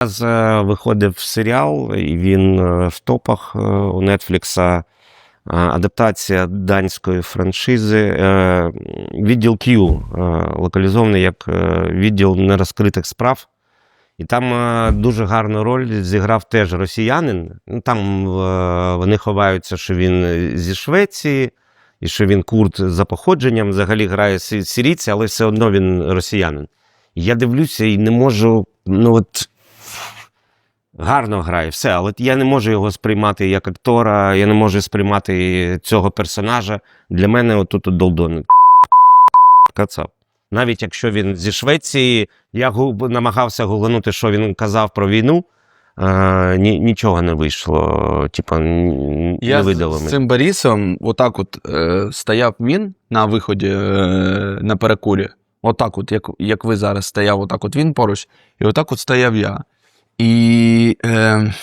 Зараз е, виходив серіал, і він е, в топах е, у Нетфлікса. Адаптація данської франшизи. Відділ Q, локалізований як відділ нерозкритих справ. І там дуже гарну роль зіграв теж росіянин. Ну, Там вони ховаються, що він зі Швеції, і що він курд за походженням, взагалі грає сі- сирійця, але все одно він росіянин. Я дивлюся і не можу. Ну от гарно грає, все, але я не можу його сприймати як актора, я не можу сприймати цього персонажа. Для мене отут от Долдон. Кацап. Навіть якщо він зі Швеції, я намагався гугланути, що він казав про війну. Е, ні, нічого не вийшло. Типа, Я не з, видало з мені. цим Борисом, отак от е, стояв він на виході е, на перекурі. Отак, от, як, як ви зараз стояв, отак от він поруч, і отак от стояв я. І е,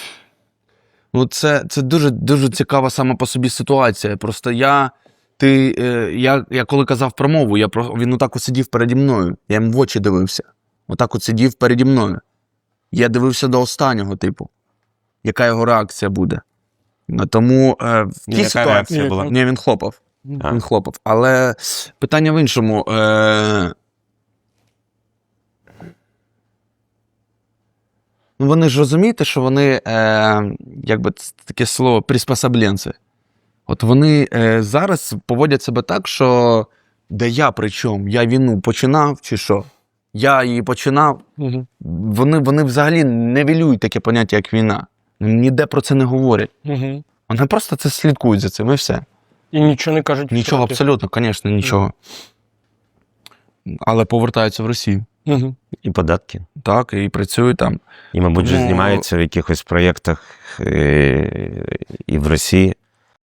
ну, це, це дуже, дуже цікава сама по собі ситуація. Просто я. Ти, е, я, я коли казав промову, я про, він отак от сидів переді мною. Я йому в очі дивився. Отак от сидів переді мною. Я дивився до останнього, типу, яка його реакція буде. Тому е, в яка ситуації була? Ні, він хлопав. Він хлопав. Але питання в іншому. Е... Ну, вони ж розумієте, що вони, е... якби це таке слово, приспособленці. От вони е... зараз поводять себе так, що де я при чому? Я війну починав чи що? Я її починав. Угу. Вони, вони взагалі не вілюють таке поняття, як війна. Ніде про це не говорять. Угу. Вони просто це слідкують за цим і все. І нічого не кажуть. Нічого абсолютно, звісно, нічого. Але повертаються в Росію. Угу. І податки. Так, і працюю там. І, мабуть, же Ну, знімаються в якихось проєктах е, і в Росії.